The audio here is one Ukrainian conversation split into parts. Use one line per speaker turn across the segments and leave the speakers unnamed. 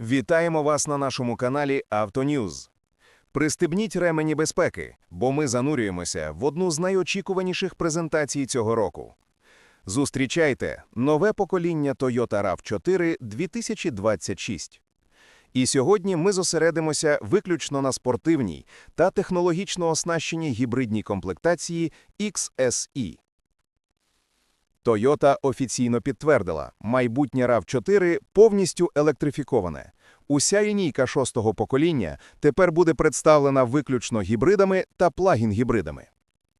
Вітаємо вас на нашому каналі Автоньюз. Пристебніть ремені безпеки, бо ми занурюємося в одну з найочікуваніших презентацій цього року. Зустрічайте нове покоління Toyota RAV4 2026. І сьогодні ми зосередимося виключно на спортивній та технологічно оснащеній гібридній комплектації XSE. Toyota офіційно підтвердила, майбутнє RAV4 повністю електрифіковане. Уся лінійка шостого покоління тепер буде представлена виключно гібридами та плагін-гібридами.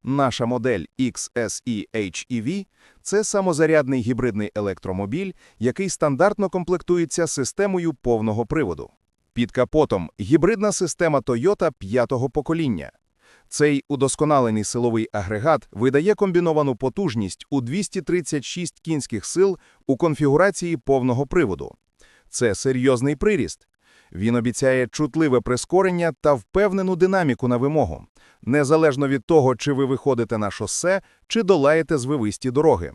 Наша модель XSE HEV – це самозарядний гібридний електромобіль, який стандартно комплектується системою повного приводу. Під капотом – гібридна система Toyota п'ятого покоління. Цей удосконалений силовий агрегат видає комбіновану потужність у 236 кінських сил у конфігурації повного приводу. Це серйозний приріст. Він обіцяє чутливе прискорення та впевнену динаміку на вимогу, незалежно від того, чи ви виходите на шосе, чи долаєте звивисті дороги.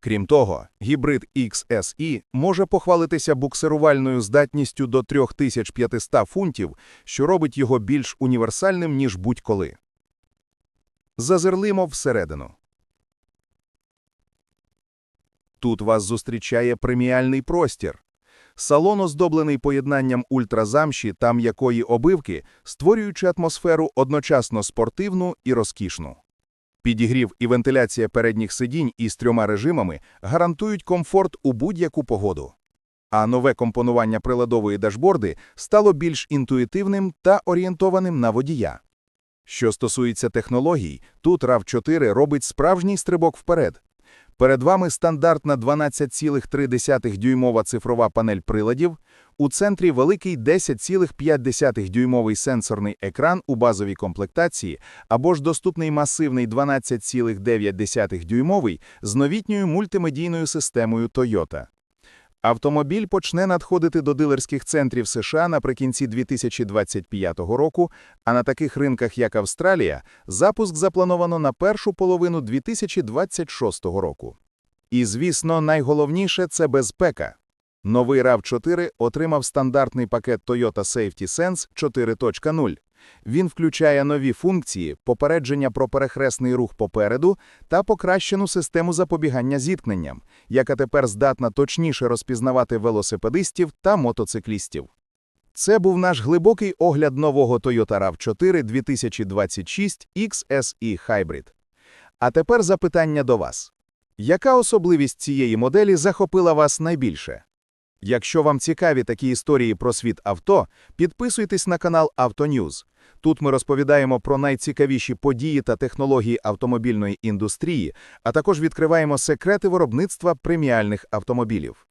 Крім того, гібрид XSE може похвалитися буксирувальною здатністю до 3500 фунтів, що робить його більш універсальним, ніж будь-коли. Зазирнимо всередину. Тут вас зустрічає преміальний простір. Салон оздоблений поєднанням ультразамші та м'якої обивки, створюючи атмосферу одночасно спортивну і розкішну. Підігрів і вентиляція передніх сидінь із трьома режимами гарантують комфорт у будь-яку погоду. А нове компонування приладової дашборди стало більш інтуїтивним та орієнтованим на водія. Що стосується технологій, тут RAV4 робить справжній стрибок вперед. Перед вами стандартна 12,3-дюймова цифрова панель приладів, у центрі великий 10,5-дюймовий сенсорний екран у базовій комплектації або ж доступний масивний 12,9-дюймовий з новітньою мультимедійною системою Toyota. Автомобіль почне надходити до дилерських центрів США наприкінці 2025 року, а на таких ринках, як Австралія, запуск заплановано на першу половину 2026 року. І, звісно, найголовніше – це безпека. Новий RAV4 отримав стандартний пакет Toyota Safety Sense 4.0. Він включає нові функції, попередження про перехресний рух попереду та покращену систему запобігання зіткненням, яка тепер здатна точніше розпізнавати велосипедистів та мотоциклістів. Це був наш глибокий огляд нового Toyota RAV4 2026 XSE Hybrid. А тепер запитання до вас. Яка особливість цієї моделі захопила вас найбільше? Якщо вам цікаві такі історії про світ авто, підписуйтесь на канал Автоньюз. Тут ми розповідаємо про найцікавіші події та технології автомобільної індустрії, а також відкриваємо секрети виробництва преміальних автомобілів.